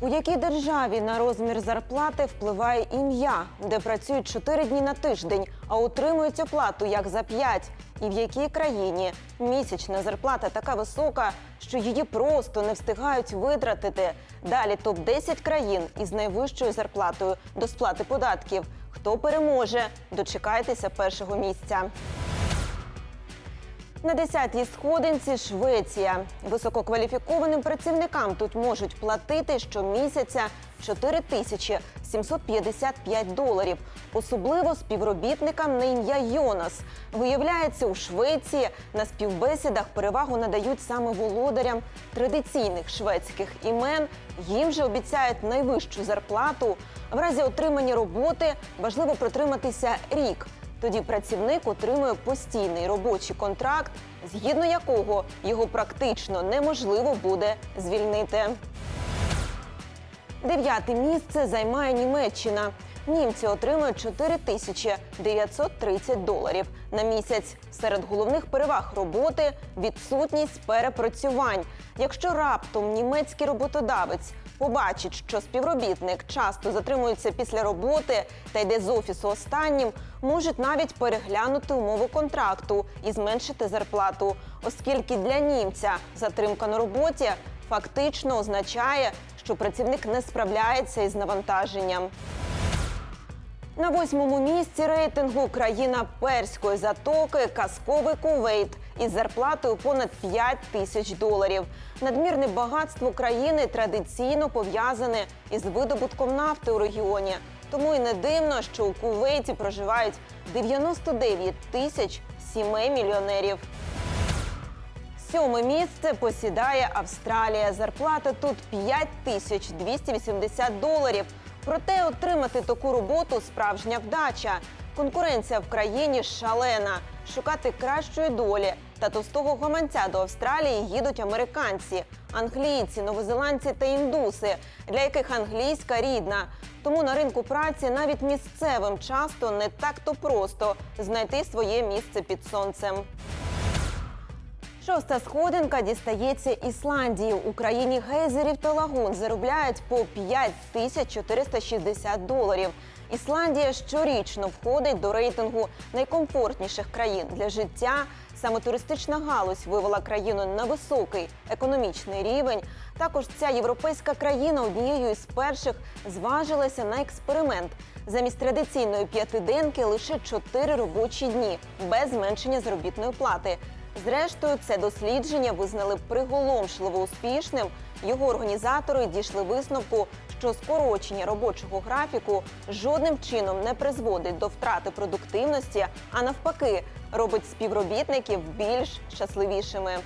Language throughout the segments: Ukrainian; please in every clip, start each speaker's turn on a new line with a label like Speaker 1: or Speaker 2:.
Speaker 1: У якій державі на розмір зарплати впливає ім'я, де працюють 4 дні на тиждень, а отримують оплату як за 5? І в якій країні місячна зарплата така висока, що її просто не встигають витратити? Далі топ 10 країн із найвищою зарплатою до сплати податків. Хто переможе? Дочекайтеся першого місця. На 10-й сходинці Швеція. Висококваліфікованим працівникам тут можуть платити щомісяця 4 тисячі 755 доларів. Особливо співробітникам на ім'я Йонас. Виявляється, у Швеції на співбесідах перевагу надають саме володарям традиційних шведських імен. Їм же обіцяють найвищу зарплату. В разі отримання роботи важливо протриматися рік. Тоді працівник отримує постійний робочий контракт, згідно якого його практично неможливо буде звільнити. Дев'яте місце займає Німеччина. Німці отримують 4 тисячі 930 доларів на місяць. Серед головних переваг роботи відсутність перепрацювань. Якщо раптом німецький роботодавець побачить, що співробітник часто затримується після роботи та йде з офісу останнім, можуть навіть переглянути умови контракту і зменшити зарплату, оскільки для німця затримка на роботі фактично означає, що працівник не справляється із навантаженням. На восьмому місці рейтингу країна перської затоки казковий Кувейт із зарплатою понад 5 тисяч доларів. Надмірне багатство країни традиційно пов'язане із видобутком нафти у регіоні. Тому і не дивно, що у Кувейті проживають 99 тисяч сімей мільйонерів. Сьоме місце посідає Австралія. Зарплата тут 5280 доларів. Проте отримати таку роботу справжня вдача. Конкуренція в країні шалена. Шукати кращої долі та товстого гаманця до Австралії їдуть американці, англійці, новозеландці та індуси, для яких англійська рідна. Тому на ринку праці навіть місцевим часто не так то просто знайти своє місце під сонцем. Шоста сходинка дістається Ісландії. У країні гейзерів та лагун заробляють по 5460 доларів. Ісландія щорічно входить до рейтингу найкомфортніших країн для життя. Саме туристична галузь вивела країну на високий економічний рівень. Також ця європейська країна однією із перших зважилася на експеримент. Замість традиційної п'ятиденки лише чотири робочі дні без зменшення заробітної плати. Зрештою, це дослідження визнали приголомшливо успішним. Його організатори дійшли висновку, що скорочення робочого графіку жодним чином не призводить до втрати продуктивності, а навпаки, робить співробітників більш щасливішими.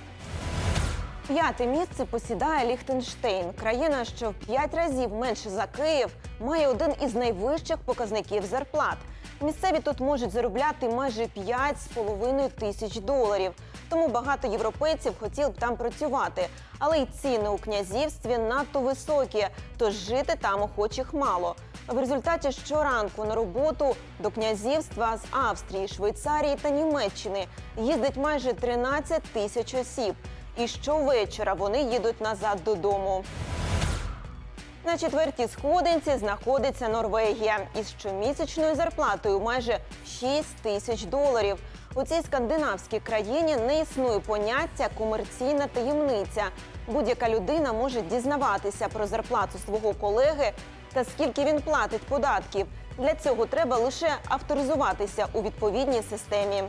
Speaker 1: П'яте місце посідає Ліхтенштейн. Країна, що в п'ять разів менше за Київ, має один із найвищих показників зарплат. Місцеві тут можуть заробляти майже 5,5 тисяч доларів. Тому багато європейців хотіли б там працювати. Але й ціни у князівстві надто високі, тож жити там охочих мало. В результаті щоранку на роботу до князівства з Австрії, Швейцарії та Німеччини їздить майже 13 тисяч осіб. І щовечора вони їдуть назад додому. На четвертій сходинці знаходиться Норвегія із щомісячною зарплатою майже 6 тисяч доларів. У цій скандинавській країні не існує поняття комерційна таємниця. Будь-яка людина може дізнаватися про зарплату свого колеги та скільки він платить податків. Для цього треба лише авторизуватися у відповідній системі.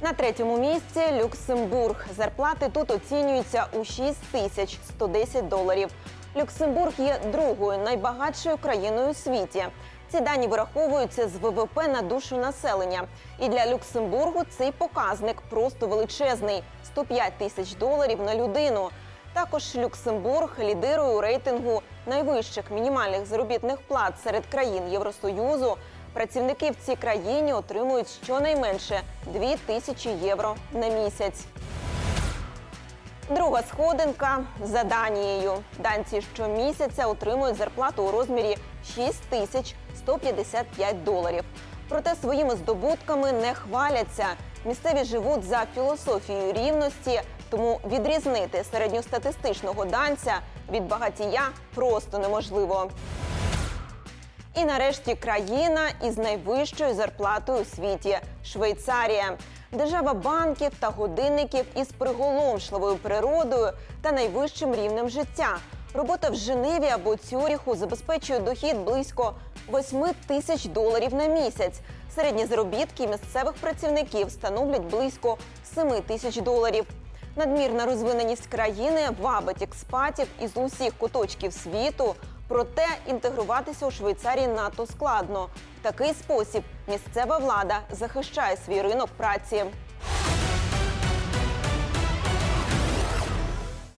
Speaker 1: На третьому місці Люксембург. Зарплати тут оцінюються у 6 тисяч 110 доларів. Люксембург є другою найбагатшою країною у світі. Ці дані вираховуються з ВВП на душу населення. І для Люксембургу цей показник просто величезний 105 тисяч доларів на людину. Також Люксембург лідирує у рейтингу найвищих мінімальних заробітних плат серед країн Євросоюзу. Працівники в цій країні отримують щонайменше 2 тисячі євро на місяць. Друга сходинка за Данією. Данці щомісяця отримують зарплату у розмірі 6 тисяч 155 доларів. Проте своїми здобутками не хваляться. Місцеві живуть за філософією рівності, тому відрізнити середньостатистичного данця від багатія просто неможливо. І нарешті країна із найвищою зарплатою у світі Швейцарія. Держава банків та годинників із приголомшливою природою та найвищим рівнем життя. Робота в Женеві або Цюріху забезпечує дохід близько 8 тисяч доларів на місяць. Середні заробітки місцевих працівників становлять близько 7 тисяч доларів. Надмірна розвиненість країни вабить експатів із усіх куточків світу. Проте інтегруватися у Швейцарії надто складно. В такий спосіб місцева влада захищає свій ринок праці.